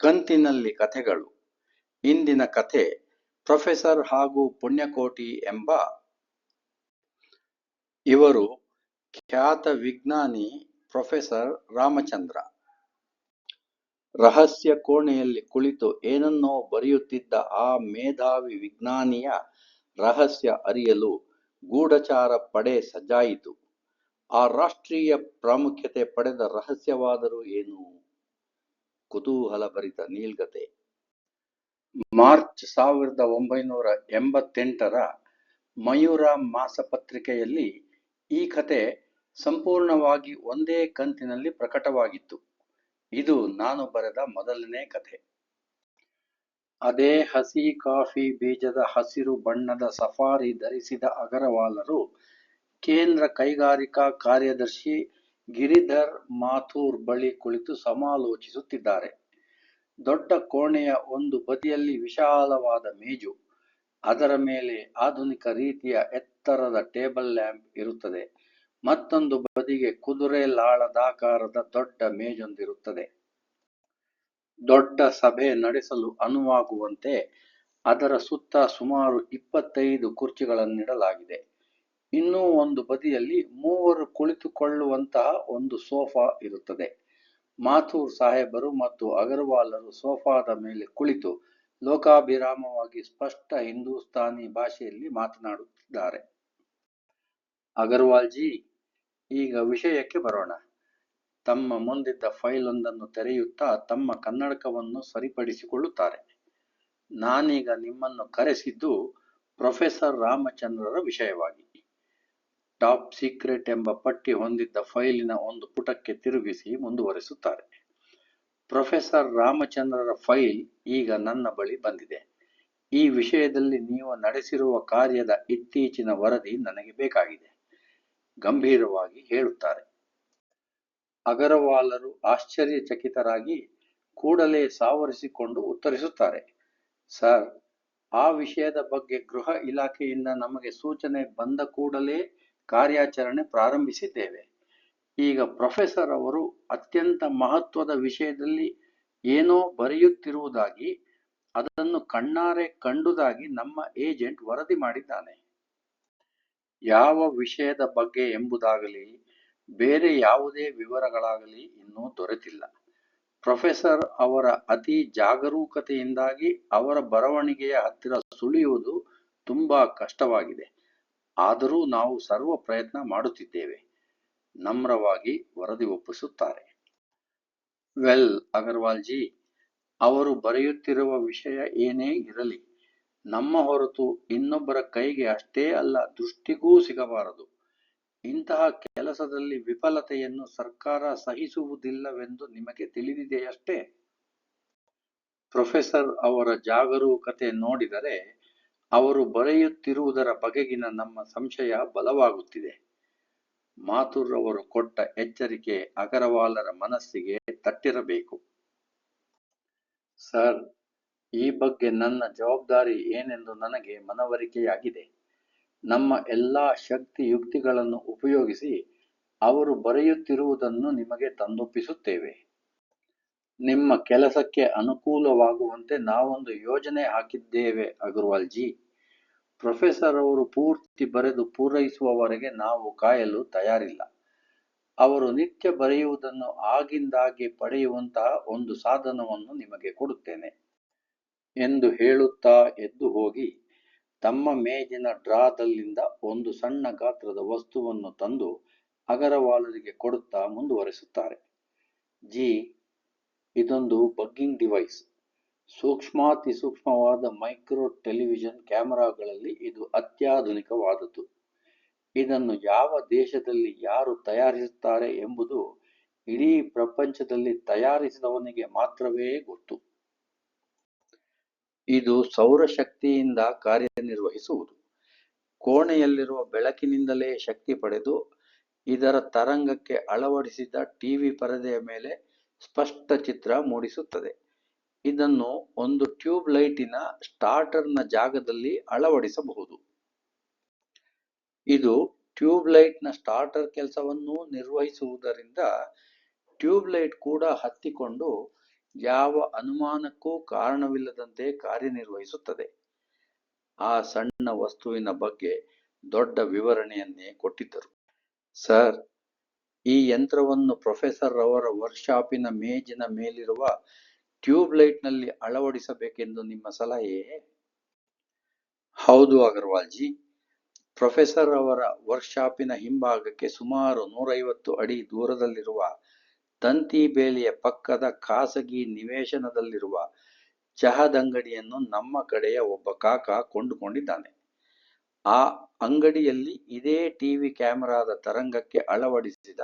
ಕಂತಿನಲ್ಲಿ ಕಥೆಗಳು. ಇಂದಿನ ಕಥೆ ಪ್ರೊಫೆಸರ್ ಹಾಗೂ ಪುಣ್ಯಕೋಟಿ ಎಂಬ ಇವರು ಖ್ಯಾತ ವಿಜ್ಞಾನಿ ಪ್ರೊಫೆಸರ್ ರಾಮಚಂದ್ರ. ರಹಸ್ಯ ಕೋಣೆಯಲ್ಲಿ ಕುಳಿತು ಏನನ್ನೋ ಬರೆಯುತ್ತಿದ್ದ ಆ ಮೇಧಾವಿ ವಿಜ್ಞಾನಿಯ ರಹಸ್ಯ ಅರಿಯಲು ಗೂಢಚಾರ ಪಡೆ ಸಜ್ಜಾಯಿತು ಆ ರಾಷ್ಟ್ರೀಯ ಪ್ರಾಮುಖ್ಯತೆ ಪಡೆದ ರಹಸ್ಯವಾದರೂ ಏನು? ಕುತೂಹಲಭರಿತ ನೀಲ್ಗತೆ. ಮಾರ್ಚ್ ಸಾವಿರದ ಒಂಬೈನೂರ ಎಂಬತ್ತೆಂಟರ ಮಯೂರ ಮಾಸಪತ್ರಿಕೆಯಲ್ಲಿ ಈ ಕತೆ ಸಂಪೂರ್ಣವಾಗಿ ಒಂದೇ ಕಂತಿನಲ್ಲಿ ಪ್ರಕಟವಾಗಿತ್ತು. ಇದು ನಾನು ಬರೆದ ಮೊದಲನೇ ಕಥೆ ಅದೇ ಹಸಿ ಕಾಫಿ ಬೀಜದ ಹಸಿರು ಬಣ್ಣದ ಸಫಾರಿ ಧರಿಸಿದ ಅಗರವಾಲರು ಕೇಂದ್ರ ಕೈಗಾರಿಕಾ ಕಾರ್ಯದರ್ಶಿ ಗಿರಿಧರ್ ಮಾಥೂರ್ ಬಳಿ ಕುಳಿತು ಸಮಾಲೋಚಿಸುತ್ತಿದ್ದಾರೆ. ದೊಡ್ಡ ಕೋಣೆಯ ಒಂದು ಬದಿಯಲ್ಲಿ ವಿಶಾಲವಾದ ಮೇಜು. ಅದರ ಮೇಲೆ ಆಧುನಿಕ ರೀತಿಯ ಎತ್ತರದ ಟೇಬಲ್ ಲ್ಯಾಂಪ್ ಇರುತ್ತದೆ. ಮತ್ತೊಂದು ಬದಿಗೆ ಕುದುರೆ ಲಾಳದಾಕಾರದ ದೊಡ್ಡ ಮೇಜೊಂದಿರುತ್ತದೆ. ದೊಡ್ಡ ಸಭೆ ನಡೆಸಲು ಅನುವಾಗುವಂತೆ ಅದರ ಸುತ್ತ ಸುಮಾರು ಇಪ್ಪತ್ತೈದು ಕುರ್ಚಿಗಳನ್ನಿಡಲಾಗಿದೆ. ಇನ್ನೂ ಒಂದು ಬದಿಯಲ್ಲಿ ಮೂವರು ಕುಳಿತುಕೊಳ್ಳುವಂತಹ ಒಂದು ಸೋಫಾ ಇರುತ್ತದೆ. ಮಾಥೂರ್ ಸಾಹೇಬರು ಮತ್ತು ಅಗರ್ವಾಲರು ಸೋಫಾದ ಮೇಲೆ ಕುಳಿತು ಲೋಕಾಭಿರಾಮವಾಗಿ ಸ್ಪಷ್ಟ ಹಿಂದೂಸ್ತಾನಿ ಭಾಷೆಯಲ್ಲಿ ಮಾತನಾಡುತ್ತಿದ್ದಾರೆ. ಅಗರ್ವಾಲ್ ಜಿ ಈಗ ವಿಷಯಕ್ಕೆ ಬರೋಣ. ತಮ್ಮ ಮುಂದಿದ್ದ ಫೈಲ್ ಒಂದನ್ನು ತೆರೆಯುತ್ತಾ ತಮ್ಮ ಕನ್ನಡಕವನ್ನು ಸರಿಪಡಿಸಿಕೊಳ್ಳುತ್ತಾರೆ. ನಾನೀಗ ನಿಮ್ಮನ್ನು ಕರೆಸಿದ್ದು ಪ್ರೊಫೆಸರ್ ರಾಮಚಂದ್ರರ ವಿಷಯವಾಗಿ. ಟಾಪ್ ಸೀಕ್ರೆಟ್ ಎಂಬ ಪಟ್ಟಿ ಹೊಂದಿದ್ದ ಫೈಲಿನ ಒಂದು ಪುಟಕ್ಕೆ ತಿರುಗಿಸಿ ಮುಂದುವರಿಸುತ್ತಾರೆ. ಪ್ರೊಫೆಸರ್ ರಾಮಚಂದ್ರರ ಫೈಲ್ ಈಗ ನನ್ನ ಬಳಿ ಬಂದಿದೆ. ಈ ವಿಷಯದಲ್ಲಿ ನೀವು ನಡೆಸಿರುವ ಕಾರ್ಯದ ಇತ್ತೀಚಿನ ವರದಿ ನನಗೆ ಬೇಕಾಗಿದೆ, ಗಂಭೀರವಾಗಿ ಹೇಳುತ್ತಾರೆ. ಅಗರವಾಲರು ಆಶ್ಚರ್ಯಚಕಿತರಾಗಿ ಕೂಡಲೇ ಸಾವರಿಸಿಕೊಂಡು ಉತ್ತರಿಸುತ್ತಾರೆ, ಸರ್, ಆ ವಿಷಯದ ಬಗ್ಗೆ ಗೃಹ ಇಲಾಖೆಯಿಂದ ನಮಗೆ ಸೂಚನೆ ಬಂದ ಕೂಡಲೇ ಕಾರ್ಯಾಚರಣೆ ಪ್ರಾರಂಭಿಸಿದ್ದೇವೆ. ಈಗ ಪ್ರೊಫೆಸರ್ ಅವರು ಅತ್ಯಂತ ಮಹತ್ವದ ವಿಷಯದಲ್ಲಿ ಏನೋ ಬರೆಯುತ್ತಿರುವುದಾಗಿ, ಅದನ್ನು ಕಣ್ಣಾರೆ ಕಂಡುದಾಗಿ ನಮ್ಮ ಏಜೆಂಟ್ ವರದಿ ಮಾಡಿದ್ದಾನೆ. ಯಾವ ವಿಷಯದ ಬಗ್ಗೆ ಎಂಬುದಾಗಲಿ, ಬೇರೆ ಯಾವುದೇ ವಿವರಗಳಾಗಲಿ ಇನ್ನೂ ದೊರೆತಿಲ್ಲ. ಪ್ರೊಫೆಸರ್ ಅವರ ಅತಿ ಜಾಗರೂಕತೆಯಿಂದಾಗಿ ಅವರ ಬರವಣಿಗೆಯ ಹತ್ತಿರ ಸುಳಿಯುವುದು ತುಂಬಾ ಕಷ್ಟವಾಗಿದೆ. ಆದರೂ ನಾವು ಸರ್ವ ಪ್ರಯತ್ನ ಮಾಡುತ್ತಿದ್ದೇವೆ. ನಮ್ರವಾಗಿ ವರದಿ ಒಪ್ಪಿಸುತ್ತಾರೆ. ವೆಲ್ ಅಗರ್ವಾಲ್ ಜಿ ಅವರು ಬರೆಯುತ್ತಿರುವ ವಿಷಯ ಏನೇ ಇರಲಿ, ನಮ್ಮ ಹೊರತು ಇನ್ನೊಬ್ಬರ ಕೈಗೆ ಅಷ್ಟೇ ಅಲ್ಲ, ದೃಷ್ಟಿಗೂ ಸಿಗಬಾರದು. ಇಂತಹ ಕೆಲಸದಲ್ಲಿ ವಿಫಲತೆಯನ್ನು ಸರ್ಕಾರ ಸಹಿಸುವುದಿಲ್ಲವೆಂದು ನಿಮಗೆ ತಿಳಿದಿದೆಯಷ್ಟೇ? ಪ್ರೊಫೆಸರ್ ಅವರ ಜಾಗರೂಕತೆ ನೋಡಿದರೆ ಅವರು ಬರೆಯುತ್ತಿರುವುದರ ಬಗೆಗಿನ ನಮ್ಮ ಸಂಶಯ ಬಲವಾಗುತ್ತಿದೆ. ಮಾಥುರ್ ಅವರು ಕೊಟ್ಟ ಎಚ್ಚರಿಕೆ ಅಗರವಾಲರ ಮನಸ್ಸಿಗೆ ತಟ್ಟಿರಬೇಕು. ಸರ್, ಈ ಬಗ್ಗೆ ನನ್ನ ಜವಾಬ್ದಾರಿ ಏನೆಂದು ನನಗೆ ಮನವರಿಕೆಯಾಗಿದೆ. ನಮ್ಮ ಎಲ್ಲಾ ಶಕ್ತಿ ಯುಕ್ತಿಗಳನ್ನು ಉಪಯೋಗಿಸಿ ಅವರು ಬರೆಯುತ್ತಿರುವುದನ್ನು ನಿಮಗೆ ತಂದೊಪ್ಪಿಸುತ್ತೇವೆ. ನಿಮ್ಮ ಕೆಲಸಕ್ಕೆ ಅನುಕೂಲವಾಗುವಂತೆ ನಾವೊಂದು ಯೋಜನೆ ಹಾಕಿದ್ದೇವೆ ಅಗರ್ವಾಲ್ ಜಿ ಪ್ರೊಫೆಸರ್ ಅವರು ಪೂರ್ತಿ ಬರೆದು ಪೂರೈಸುವವರೆಗೆ ನಾವು ಕಾಯಲು ತಯಾರಿಲ್ಲ. ಅವರು ನಿತ್ಯ ಬರೆಯುವುದನ್ನು ಆಗಿಂದಾಗಿ ಪಡೆಯುವಂತಹ ಒಂದು ಸಾಧನವನ್ನು ನಿಮಗೆ ಕೊಡುತ್ತೇನೆ. ಎಂದು ಹೇಳುತ್ತಾ ಎದ್ದು ಹೋಗಿ, ತಮ್ಮ ಮೇಜಿನ ಡ್ರಾದಲ್ಲಿಂದ ಒಂದು ಸಣ್ಣ ಗಾತ್ರದ ವಸ್ತುವನ್ನು ತಂದು ಅಗರವಾಲರಿಗೆ ಕೊಡುತ್ತಾ ಮುಂದುವರೆಸುತ್ತಾರೆ. ಜಿ. ಇದೊಂದು ಬಗ್ಗಿಂಗ್ ಡಿವೈಸ್ ಸೂಕ್ಷ್ಮಾತಿ ಸೂಕ್ಷ್ಮವಾದ ಮೈಕ್ರೋ ಟೆಲಿವಿಷನ್ ಕ್ಯಾಮೆರಾಗಳಲ್ಲಿ ಇದು ಅತ್ಯಾಧುನಿಕವಾದದ್ದು. ಇದನ್ನು ಯಾವ ದೇಶದಲ್ಲಿ ಯಾರು ತಯಾರಿಸುತ್ತಾರೆ ಎಂಬುದು ಇಡೀ ಪ್ರಪಂಚದಲ್ಲಿ ತಯಾರಿಸಿದವನಿಗೆ ಮಾತ್ರವೇ ಗೊತ್ತು. ಇದು ಸೌರಶಕ್ತಿಯಿಂದ ಕಾರ್ಯನಿರ್ವಹಿಸುವುದು. ಕೋಣೆಯಲ್ಲಿರುವ ಬೆಳಕಿನಿಂದಲೇ ಶಕ್ತಿ ಪಡೆದು ಇದರ ತರಂಗಕ್ಕೆ ಅಳವಡಿಸಿದ ಟಿವಿ ಪರದೆಯ ಮೇಲೆ ಸ್ಪಷ್ಟ ಚಿತ್ರ ಮೂಡಿಸುತ್ತದೆ. ಇದನ್ನು ಒಂದು ಟ್ಯೂಬ್ ಲೈಟಿನ ಸ್ಟಾರ್ಟರ್ನ ಜಾಗದಲ್ಲಿ ಅಳವಡಿಸಬಹುದು. ಇದು ಟ್ಯೂಬ್ ಲೈಟ್ನ ಸ್ಟಾರ್ಟರ್ ಕೆಲಸವನ್ನು ನಿರ್ವಹಿಸುವುದರಿಂದ ಟ್ಯೂಬ್ ಲೈಟ್ ಕೂಡ ಹತ್ತಿಕೊಂಡು ಯಾವ ಅನುಮಾನಕ್ಕೂ ಕಾರಣವಿಲ್ಲದಂತೆ ಕಾರ್ಯನಿರ್ವಹಿಸುತ್ತದೆ. ಆ ಸಣ್ಣ ವಸ್ತುವಿನ ಬಗ್ಗೆ ದೊಡ್ಡ ವಿವರಣೆಯನ್ನೇ ಕೊಟ್ಟಿದ್ದರು. ಸರ್ ಈ ಯಂತ್ರವನ್ನು ಪ್ರೊಫೆಸರ್ ಅವರ ವರ್ಕ್ಶಾಪಿನ ಮೇಜಿನ ಮೇಲಿರುವ ಟ್ಯೂಬ್ ಲೈಟ್ನಲ್ಲಿ ಅಳವಡಿಸಬೇಕೆಂದು ನಿಮ್ಮ ಸಲಹೆ? ಹೌದು ಅಗರ್ವಾಲ್ಜಿ. ಪ್ರೊಫೆಸರ್ ಅವರ ವರ್ಕ್ಶಾಪಿನ ಹಿಂಭಾಗಕ್ಕೆ ಸುಮಾರು ನೂರೈವತ್ತು ಅಡಿ ದೂರದಲ್ಲಿರುವ ತಂತಿ ಬೇಲಿಯ ಪಕ್ಕದ ಖಾಸಗಿ ನಿವೇಶನದಲ್ಲಿರುವ ಚಹದಂಗಡಿಯನ್ನು ನಮ್ಮ ಕಡೆಯ ಒಬ್ಬ ಕಾಕ ಕೊಂಡುಕೊಂಡಿದ್ದಾನೆ. ಆ ಅಂಗಡಿಯಲ್ಲಿ ಇದೇ ಟಿವಿ ಕ್ಯಾಮೆರಾದ ತರಂಗಕ್ಕೆ ಅಳವಡಿಸಿದ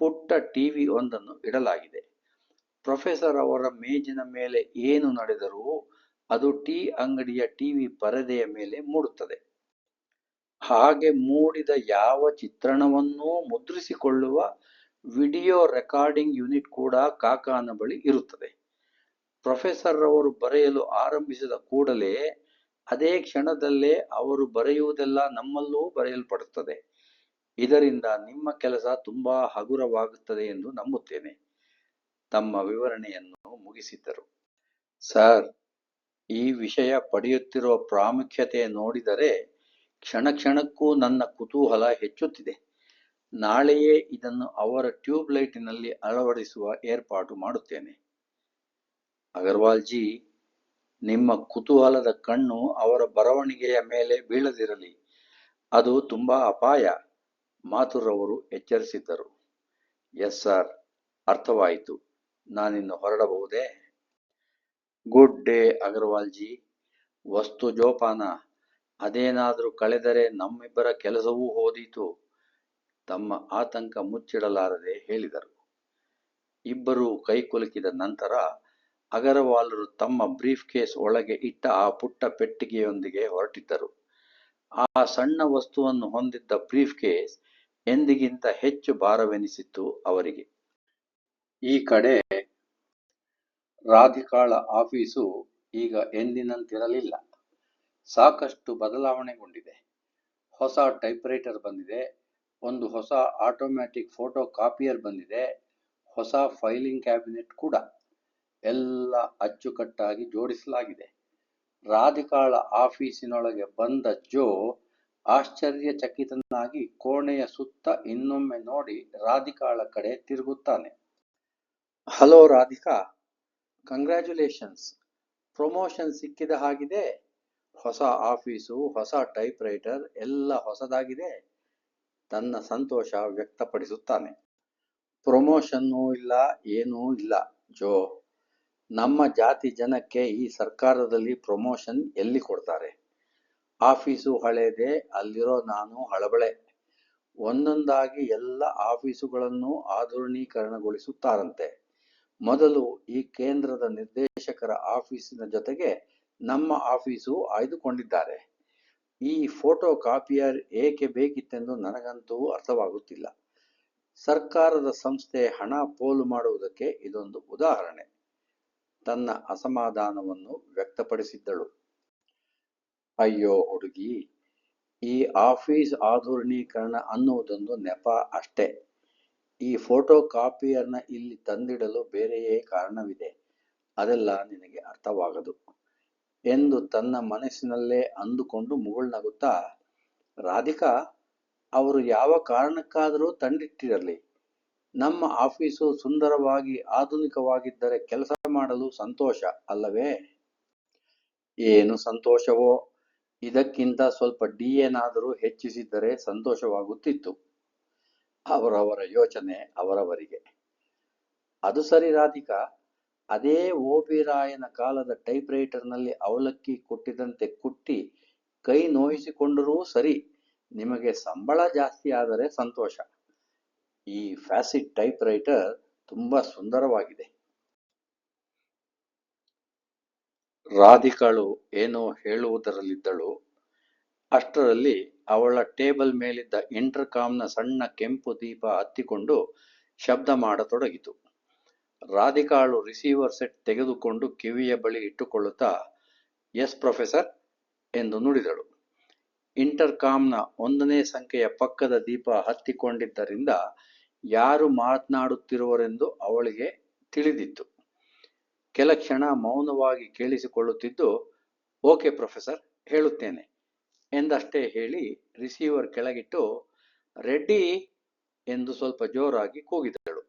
ಪುಟ್ಟ ಟಿವಿ ಒಂದನ್ನು ಇಡಲಾಗಿದೆ. ಪ್ರೊಫೆಸರ್ ಅವರ ಮೇಜಿನ ಮೇಲೆ ಏನು ನಡೆದರೂ ಅದು ಟೀ ಅಂಗಡಿಯ ಟಿವಿ ಪರದೆಯ ಮೇಲೆ ಮೂಡುತ್ತದೆ. ಹಾಗೆ ಮೂಡಿದ ಯಾವ ಚಿತ್ರಣವನ್ನೂ ಮುದ್ರಿಸಿಕೊಳ್ಳುವ ವಿಡಿಯೋ ರೆಕಾರ್ಡಿಂಗ್ ಯೂನಿಟ್ ಕೂಡ ಕಾಕಾನ ಬಳಿ ಇರುತ್ತದೆ. ಪ್ರೊಫೆಸರ್ ಅವರು ಬರೆಯಲು ಆರಂಭಿಸಿದ ಕೂಡಲೇ ಅದೇ ಕ್ಷಣದಲ್ಲೇ ಅವರು ಬರೆಯುವುದೆಲ್ಲ ನಮ್ಮಲ್ಲೂ ಬರೆಯಲ್ಪಡುತ್ತದೆ. ಇದರಿಂದ ನಿಮ್ಮ ಕೆಲಸ ತುಂಬಾ ಹಗುರವಾಗುತ್ತದೆ ಎಂದು ನಂಬುತ್ತೇನೆ. ತಮ್ಮ ವಿವರಣೆಯನ್ನು ಮುಗಿಸಿದ್ದರು ಸರ್, ಈ ವಿಷಯ ಪಡೆಯುತ್ತಿರುವ ಪ್ರಾಮುಖ್ಯತೆ ನೋಡಿದರೆ ಕ್ಷಣ ಕ್ಷಣಕ್ಕೂ ನನ್ನ ಕುತೂಹಲ ಹೆಚ್ಚುತ್ತಿದೆ. ನಾಳೆಯೇ ಇದನ್ನು ಅವರ ಟ್ಯೂಬ್ ಲೈಟಿನಲ್ಲಿ ಅಳವಡಿಸುವ ಏರ್ಪಾಟು ಮಾಡುತ್ತೇನೆ. ಅಗರ್ವಾಲ್ಜಿ ನಿಮ್ಮ ಕುತೂಹಲದ ಕಣ್ಣು ಅವರ ಬರವಣಿಗೆಯ ಮೇಲೆ ಬೀಳದಿರಲಿ. ಅದು ತುಂಬಾ ಅಪಾಯ, ಮಾಥುರವರು ಎಚ್ಚರಿಸಿದ್ದರು. ಎಸ್ ಸರ್, ಅರ್ಥವಾಯಿತು. ನಾನಿನ್ನು ಹೊರಡಬಹುದೇ? ಗುಡ್ ಡೇ ಅಗರ್ವಾಲ್ಜಿ ವಸ್ತು ಜೋಪಾನ. ಅದೇನಾದರೂ ಕಳೆದರೆ ನಮ್ಮಿಬ್ಬರ ಕೆಲಸವೂ ಹೋದೀತು. ತಮ್ಮ ಆತಂಕ ಮುಚ್ಚಿಡಲಾರದೆ ಹೇಳಿದರು. ಇಬ್ಬರೂ ಕೈಕುಲುಕಿದ ನಂತರ ಅಗರವಾಲರು ತಮ್ಮ ಬ್ರೀಫ್ ಕೇಸ್ ಒಳಗೆ ಇಟ್ಟ ಆ ಪುಟ್ಟ ಪೆಟ್ಟಿಗೆಯೊಂದಿಗೆ ಹೊರಟಿದ್ದರು. ಆ ಸಣ್ಣ ವಸ್ತುವನ್ನು ಹೊಂದಿದ್ದ ಬ್ರೀಫ್ ಕೇಸ್ ಎಂದಿಗಿಂತ ಹೆಚ್ಚು ಭಾರವೆನಿಸಿತ್ತು ಅವರಿಗೆ. ಈ ಕಡೆ ರಾಧಿಕಾಳ ಆಫೀಸು ಈಗ ಎಂದಿನಂತಿರಲಿಲ್ಲ. ಸಾಕಷ್ಟು ಬದಲಾವಣೆಗೊಂಡಿದೆ. ಹೊಸ ಟೈಪ್ರೈಟರ್ ಬಂದಿದೆ, ಒಂದು ಹೊಸ ಆಟೋಮ್ಯಾಟಿಕ್ ಫೋಟೋ ಕಾಪಿಯರ್ ಬಂದಿದೆ, ಹೊಸ ಫೈಲಿಂಗ್ ಕ್ಯಾಬಿನೆಟ್ ಕೂಡ. ಎಲ್ಲ ಅಚ್ಚುಕಟ್ಟಾಗಿ ಜೋಡಿಸಲಾಗಿದೆ. ರಾಧಿಕಾಳ ಆಫೀಸಿನೊಳಗೆ ಬಂದ ಜೋ ಆಶ್ಚರ್ಯಚಕಿತನಾಗಿ ಕೋಣೆಯ ಸುತ್ತ ಇನ್ನೊಮ್ಮೆ ನೋಡಿ ರಾಧಿಕಾಳ ಕಡೆ ತಿರುಗುತ್ತಾನೆ. Hello Radhika, congratulations. ಪ್ರಮೋಷನ್ ಸಿಕ್ಕಿದ ಹಾಗಿದೆ. ಹೊಸ ಆಫೀಸು, ಹೊಸ ಟೈಪ್ ರೈಟರ್ ಎಲ್ಲ ಹೊಸದಾಗಿದೆ. ತನ್ನ ಸಂತೋಷ ವ್ಯಕ್ತಪಡಿಸುತ್ತಾನೆ. ಪ್ರಮೋಷನ್ನೂ ಇಲ್ಲ, ಏನೂ ಇಲ್ಲ ಜೋ. ನಮ್ಮ ಜಾತಿ ಜನಕ್ಕೆ ಈ ಸರ್ಕಾರದಲ್ಲಿ ಪ್ರಮೋಷನ್ ಎಲ್ಲಿ ಕೊಡ್ತಾರೆ? ಆಫೀಸು ಹಳೇದೆ, ಅಲ್ಲಿರೋ ನಾನು ಹಳಬಳೆ. ಒಂದೊಂದಾಗಿ ಎಲ್ಲ ಆಫೀಸುಗಳನ್ನು ಆಧುನೀಕರಣಗೊಳಿಸುತ್ತಾರಂತೆ. ಮೊದಲು ಈ ಕೇಂದ್ರದ ನಿರ್ದೇಶಕರ ಆಫೀಸಿನ ಜೊತೆಗೆ ನಮ್ಮ ಆಫೀಸು ಆಯ್ದುಕೊಂಡಿದ್ದಾರೆ. ಈ ಫೋಟೋ ಕಾಪಿಯರ್ ಏಕೆ ಬೇಕಿತ್ತೆಂದು ನನಗಂತೂ ಅರ್ಥವಾಗುತ್ತಿಲ್ಲ. ಸರ್ಕಾರದ ಸಂಸ್ಥೆ ಹಣ ಪೋಲು ಮಾಡುವುದಕ್ಕೆ ಇದೊಂದು ಉದಾಹರಣೆ. ತನ್ನ ಅಸಮಾಧಾನವನ್ನು ವ್ಯಕ್ತಪಡಿಸಿದ್ದಳು. ಅಯ್ಯೋ ಹುಡುಗಿ, ಈ ಆಫೀಸ್ ಆಧುನೀಕರಣ ಅನ್ನುವುದೊಂದು ನೆಪ ಅಷ್ಟೇ. ಈ ಫೋಟೋ ಕಾಪಿಯರ್ನ ಇಲ್ಲಿ ತಂದಿಡಲು ಬೇರೆಯೇ ಕಾರಣವಿದೆ. ಅದೆಲ್ಲ ನಿನಗೆ ಅರ್ಥವಾಗದು ಎಂದು ತನ್ನ ಮನಸ್ಸಿನಲ್ಲೇ ಅಂದುಕೊಂಡು ಮುಗುಳ್ನಗುತ್ತಾ, ರಾಧಿಕಾ, ಅವರು ಯಾವ ಕಾರಣಕ್ಕಾದರೂ ತಂದಿಟ್ಟಿರಲಿ. ನಮ್ಮ ಆಫೀಸು ಸುಂದರವಾಗಿ, ಆಧುನಿಕವಾಗಿದ್ದರೆ ಕೆಲಸ ಮಾಡಲು ಸಂತೋಷ ಅಲ್ಲವೇ? ಏನು ಸಂತೋಷವೋ? ಇದಕ್ಕಿಂತ ಸ್ವಲ್ಪ ಡಿ ಏನಾದರೂ ಹೆಚ್ಚಿಸಿದ್ದರೆ ಸಂತೋಷವಾಗುತ್ತಿತ್ತು. ಅವರವರ ಯೋಚನೆ ಅವರವರಿಗೆ. ಅದು ಸರಿ ರಾಧಿಕಾ. ಅದೇ ಓಬಿರಾಯನ ಕಾಲದ ಟೈಪ್ ರೈಟರ್ನಲ್ಲಿ ಅವಲಕ್ಕಿ ಕೊಟ್ಟಿದಂತೆ ಕುಟ್ಟಿ ಕೈ ನೋಯಿಸಿಕೊಂಡರೂ ಸರಿ. ನಿಮಗೆ ಸಂಬಳ ಜಾಸ್ತಿ ಆದರೆ ಸಂತೋಷ. ಈ ಫ್ಯಾಸಿಟ್ ಟೈಪ್ ರೈಟರ್ ತುಂಬಾ ಸುಂದರವಾಗಿದೆ. ರಾಧಿಕಾಳು ಏನೋ ಹೇಳುವುದರಲ್ಲಿದ್ದಳು. ಅಷ್ಟರಲ್ಲಿ ಅವಳ ಟೇಬಲ್ ಮೇಲಿದ್ದ ಇಂಟರ್ಕಾಮ್ನ ಸಣ್ಣ ಕೆಂಪು ದೀಪ ಹತ್ತಿಕೊಂಡು ಶಬ್ದ ಮಾಡತೊಡಗಿತು. ರಾಧಿಕಾಳು ರಿಸೀವರ್ ಸೆಟ್ ತೆಗೆದುಕೊಂಡು ಕಿವಿಯ ಬಳಿ ಇಟ್ಟುಕೊಳ್ಳುತ್ತಾ, ಎಸ್ ಪ್ರೊಫೆಸರ್ ಎಂದು ನುಡಿದಳು. ಇಂಟರ್ಕಾಮ್ನ ಒಂದನೇ ಸಂಖ್ಯೆಯ ಪಕ್ಕದ ದೀಪ ಹತ್ತಿಕೊಂಡಿದ್ದರಿಂದ ಯಾರು ಮಾತನಾಡುತ್ತಿರುವರೆಂದು ಅವಳಿಗೆ ತಿಳಿದಿತ್ತು. ಕೆಲ ಕ್ಷಣ ಮೌನವಾಗಿ ಕೇಳಿಸಿಕೊಳ್ಳುತ್ತಿದ್ದು, ಓಕೆ ಪ್ರೊಫೆಸರ್, ಹೇಳುತ್ತೇನೆ, ಎಂದಷ್ಟೇ ಹೇಳಿ ರಿಸೀವರ್ ಕೆಳಗಿಟ್ಟು ರೆಡ್ಡಿ ಎಂದು ಸ್ವಲ್ಪ ಜೋರಾಗಿ ಕೂಗಿದಳು.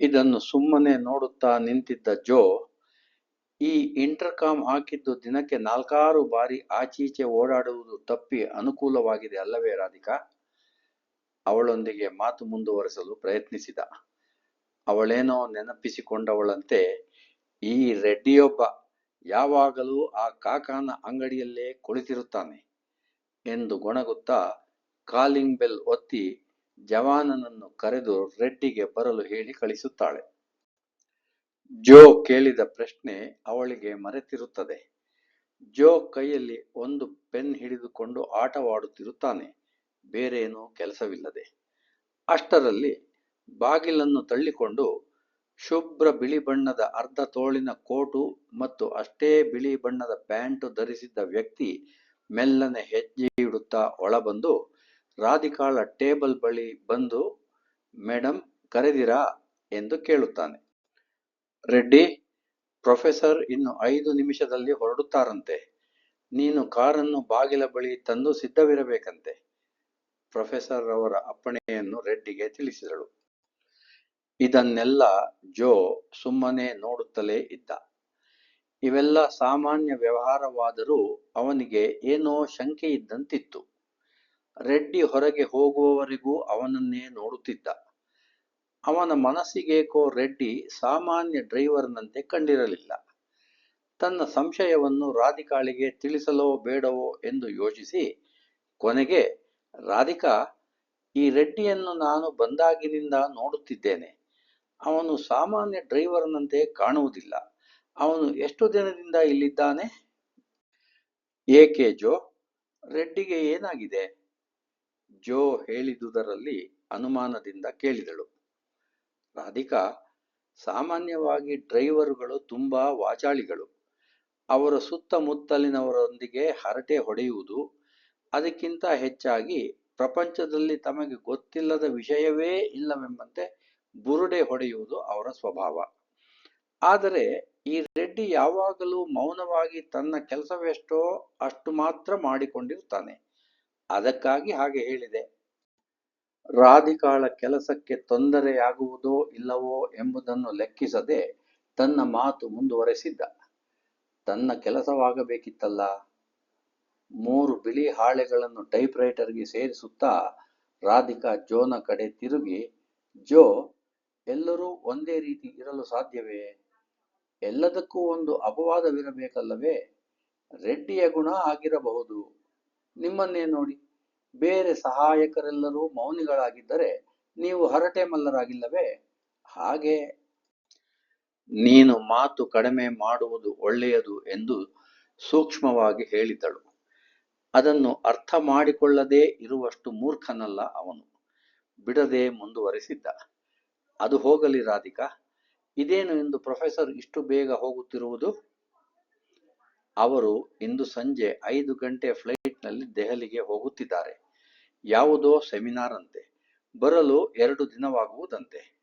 ಇದನ್ನು ಸುಮ್ಮನೆ ನೋಡುತ್ತಾ ನಿಂತಿದ್ದ ಜೋ, ಈ ಇಂಟರ್ಕಾಮ್ ಹಾಕಿದ್ದು ದಿನಕ್ಕೆ ನಾಲ್ಕಾರು ಬಾರಿ ಆಚೀಚೆ ಓಡಾಡುವುದು ತಪ್ಪಿ ಅನುಕೂಲವಾಗಿದೆ ಅಲ್ಲವೇ ರಾಧಿಕಾ? ಅವಳೊಂದಿಗೆ ಮಾತು ಮುಂದುವರೆಸಲು ಪ್ರಯತ್ನಿಸಿದ. ಅವಳೇನೋ ನೆನಪಿಸಿಕೊಂಡವಳಂತೆ, ಈ ರೆಡ್ಡಿಯೊಬ್ಬ ಯಾವಾಗಲೂ ಆ ಕಾಕಾನ ಅಂಗಡಿಯಲ್ಲೇ ಕುಳಿತಿರುತ್ತಾನೆ ಎಂದು ಗೊಣಗುತ್ತಾ ಕಾಲಿಂಗ್ ಬೆಲ್ ಒತ್ತಿ ಜವಾನನನ್ನು ಕರೆದು ರೆಡ್ಡಿಗೆ ಬರಲು ಹೇಳಿ ಕಳಿಸುತ್ತಾಳೆ. ಜೋ ಕೇಳಿದ ಪ್ರಶ್ನೆ ಅವಳಿಗೆ ಮರೆತಿರುತ್ತದೆ. ಜೋ ಕೈಯಲ್ಲಿ ಒಂದು ಪೆನ್ ಹಿಡಿದುಕೊಂಡು ಆಟವಾಡುತ್ತಿರುತ್ತಾನೆ. ಬೇರೇನೂ ಕೆಲಸವಿಲ್ಲದೆ. ಅಷ್ಟರಲ್ಲಿ ಬಾಗಿಲನ್ನು ತಳ್ಳಿಕೊಂಡು ಶುಭ್ರ ಬಿಳಿ ಬಣ್ಣದ ಅರ್ಧ ತೋಳಿನ ಕೋಟು ಮತ್ತು ಅಷ್ಟೇ ಬಿಳಿ ಬಣ್ಣದ ಪ್ಯಾಂಟು ಧರಿಸಿದ್ದ ವ್ಯಕ್ತಿ ಮೆಲ್ಲನೆ ಹೆಜ್ಜೆ ಇಡುತ್ತಾ ಒಳಬಂದು, ರಾಧಿಕಾಳ ಟೇಬಲ್ ಬಳಿ ಬಂದು ಮೇಡಮ್ ಕರೆದಿರಾ? ಎಂದು ಕೇಳುತ್ತಾನೆ. ರೆಡ್ಡಿ, ಪ್ರೊಫೆಸರ್ ಇನ್ನು ಐದು ನಿಮಿಷದಲ್ಲಿ ಹೊರಡುತ್ತಾರಂತೆ. ನೀನು ಕಾರನ್ನು ಬಾಗಿಲ ಬಳಿ ತಂದು ಸಿದ್ಧವಿರಬೇಕಂತೆ. ಪ್ರೊಫೆಸರ್ ಅವರ ಅಪ್ಪಣೆಯನ್ನು ರೆಡ್ಡಿಗೆ ತಿಳಿಸಿದಳು. ಇದನ್ನೆಲ್ಲ ಜೋ ಸುಮ್ಮನೆ ನೋಡುತ್ತಲೇ ಇದ್ದ. ಇವೆಲ್ಲ ಸಾಮಾನ್ಯ ವ್ಯವಹಾರವಾದರೂ ಅವನಿಗೆ ಏನೋ ಶಂಕೆ ಇದ್ದಂತಿತ್ತು. ರೆಡ್ಡಿ ಹೊರಗೆ ಹೋಗುವವರೆಗೂ ಅವನನ್ನೇ ನೋಡುತ್ತಿದ್ದ. ಅವನ ಮನಸ್ಸಿಗೇಕೋ ರೆಡ್ಡಿ ಸಾಮಾನ್ಯ ಡ್ರೈವರ್ನಂತೆ ಕಂಡಿರಲಿಲ್ಲ. ತನ್ನ ಸಂಶಯವನ್ನು ರಾಧಿಕಾಳಿಗೆ ತಿಳಿಸಲೋ ಬೇಡವೋ ಎಂದು ಯೋಚಿಸಿ ಕೊನೆಗೆ ರಾಧಿಕಾ, ಈ ರೆಡ್ಡಿಯನ್ನು ನಾನು ಬಂದಾಗಿನಿಂದ ನೋಡುತ್ತಿದ್ದೇನೆ. ಅವನು ಸಾಮಾನ್ಯ ಡ್ರೈವರ್ನಂತೆ ಕಾಣುವುದಿಲ್ಲ. ಅವನು ಎಷ್ಟು ದಿನದಿಂದ ಇಲ್ಲಿದ್ದಾನೆ? ಏಕೆ ಜೋ? ರೆಡ್ಡಿಗೆ ಏನಾಗಿದೆ? ಜೋ ಹೇಳಿದುದರಲ್ಲಿ ಅನುಮಾನದಿಂದ ಕೇಳಿದಳು. ರಾಧಿಕಾ, ಸಾಮಾನ್ಯವಾಗಿ ಡ್ರೈವರುಗಳು ತುಂಬಾ ವಾಚಾಳಿಗಳು. ಅವರ ಸುತ್ತಮುತ್ತಲಿನವರೊಂದಿಗೆ ಹರಟೆ ಹೊಡೆಯುವುದು ಅದಕ್ಕಿಂತ ಹೆಚ್ಚಾಗಿ ಪ್ರಪಂಚದಲ್ಲಿ ತಮಗೆ ಗೊತ್ತಿಲ್ಲದ ವಿಷಯವೇ ಇಲ್ಲವೆಂಬಂತೆ ಬುರುಡೆ ಹೊಡೆಯುವುದು ಅವರ ಸ್ವಭಾವ. ಆದರೆ ಈ ರೆಡ್ಡಿ ಯಾವಾಗಲೂ ಮೌನವಾಗಿ ತನ್ನ ಕೆಲಸವೆಷ್ಟೋ ಅಷ್ಟು ಮಾತ್ರ ಮಾಡಿಕೊಂಡಿರುತ್ತಾನೆ ಅದಕ್ಕಾಗಿ ಹಾಗೆ ಹೇಳಿದೆ. ರಾಧಿಕಾಳ ಕೆಲಸಕ್ಕೆ ತೊಂದರೆಯಾಗುವುದೋ ಇಲ್ಲವೋ ಎಂಬುದನ್ನು ಲೆಕ್ಕಿಸದೆ ತನ್ನ ಮಾತು ಮುಂದುವರೆಸಿದ್ದ. ತನ್ನ ಕೆಲಸವಾಗಬೇಕಿತ್ತಲ್ಲ. ಮೂರು ಬಿಳಿ ಹಾಳೆಗಳನ್ನು ಟೈಪ್ ರೈಟರ್ಗೆ ಸೇರಿಸುತ್ತಾ ರಾಧಿಕಾ ಜೋನ ಕಡೆ ತಿರುಗಿ, ಜೋ, ಎಲ್ಲರೂ ಒಂದೇ ರೀತಿ ಇರಲು ಸಾಧ್ಯವೇ? ಎಲ್ಲದಕ್ಕೂ ಒಂದು ಅಪವಾದವಿರಬೇಕಲ್ಲವೇ? ರೆಡ್ಡಿಯ ಗುಣ ಆಗಿರಬಹುದು. ನಿಮ್ಮನ್ನೇ ನೋಡಿ, ಬೇರೆ ಸಹಾಯಕರೆಲ್ಲರೂ ಮೌನಿಗಳಾಗಿದ್ದರೆ ನೀವು ಹರಟೆ ಮಲ್ಲರಾಗಿಲ್ಲವೇ? ಹಾಗೆ. ನೀನು ಮಾತು ಕಡಿಮೆ ಮಾಡುವುದು ಒಳ್ಳೆಯದು ಎಂದು ಸೂಕ್ಷ್ಮವಾಗಿ ಹೇಳಿದಳು. ಅದನ್ನು ಅರ್ಥ ಮಾಡಿಕೊಳ್ಳದೇ ಇರುವಷ್ಟು ಮೂರ್ಖನಲ್ಲ ಅವನು. ಬಿಡದೆ ಮುಂದುವರೆಸಿದ್ದ. ಅದು ಹೋಗಲಿ ರಾಧಿಕಾ. ಇದೇನು ಎಂದು ಪ್ರೊಫೆಸರ್ ಇಷ್ಟು ಬೇಗ ಹೋಗುತ್ತಿರುವುದು? ಅವರು ಇಂದು ಸಂಜೆ ಐದು ಗಂಟೆ ಫ್ಲೈಟ್ನಲ್ಲಿ ದೆಹಲಿಗೆ ಹೋಗುತ್ತಿದ್ದಾರೆ. ಯಾವುದೋ ಸೆಮಿನಾರ್ ಅಂತೆ ಬರಲು ಎರಡು ದಿನವಾಗುವುದಂತೆ.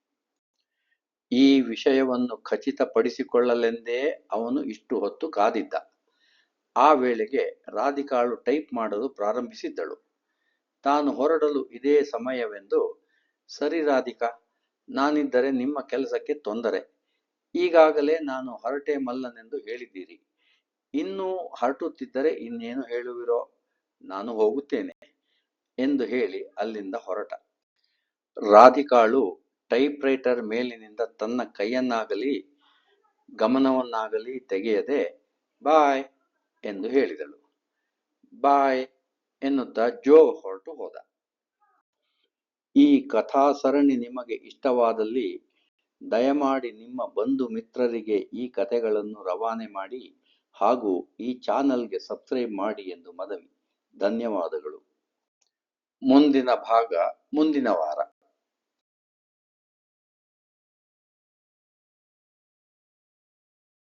ಈ ವಿಷಯವನ್ನು ಖಚಿತಪಡಿಸಿಕೊಳ್ಳಲೆಂದೇ ಅವನು ಇಷ್ಟು ಹೊತ್ತು ಕಾದಿದ್ದ. ಆ ವೇಳೆಗೆ ರಾಧಿಕಾಳು ಟೈಪ್ ಮಾಡಲು ಪ್ರಾರಂಭಿಸಿದ್ದಳು. ತಾನು ಹೊರಡಲು ಇದೇ ಸಮಯವೆಂದು, ಸರಿ ರಾಧಿಕಾ, ನಾನಿದ್ದರೆ ನಿಮ್ಮ ಕೆಲಸಕ್ಕೆ ತೊಂದರೆ. ಈಗಾಗಲೇ ನಾನು ಹೊರಟೆ ಮಲ್ಲನೆಂದು ಹೇಳಿದ್ದೀರಿ. ಇನ್ನೂ ಹರಟುತ್ತಿದ್ದರೆ ಇನ್ನೇನು ಹೇಳುವಿರೋ? ನಾನು ಹೋಗುತ್ತೇನೆ, ಎಂದು ಹೇಳಿ ಅಲ್ಲಿಂದ ಹೊರಟ. ರಾಧಿಕಾಳು ಟೈಪ್ ರೈಟರ್ ಮೇಲಿನಿಂದ ತನ್ನ ಕೈಯನ್ನಾಗಲಿ, ಗಮನವನ್ನಾಗಲಿ ತೆಗೆಯದೆ, ಬಾಯ್ ಎಂದು ಹೇಳಿದಳು. ಬಾಯ್ ಎನ್ನುತ್ತಾ ಜೋ ಹೊರಟು ಹೋದ. ಈ ಕಥಾ ಸರಣಿ ನಿಮಗೆ ಇಷ್ಟವಾದಲ್ಲಿ ದಯಮಾಡಿ ನಿಮ್ಮ ಬಂಧು ಮಿತ್ರರಿಗೆ ಈ ಕಥೆಗಳನ್ನು ರವಾನೆ ಮಾಡಿ ಹಾಗೂ ಈ ಚಾನಲ್ಗೆ ಸಬ್ಸ್ಕ್ರೈಬ್ ಮಾಡಿ ಎಂದು ಮನವಿ. ಧನ್ಯವಾದಗಳು. ಮುಂದಿನ ಭಾಗ, ಮುಂದಿನ ವಾರ.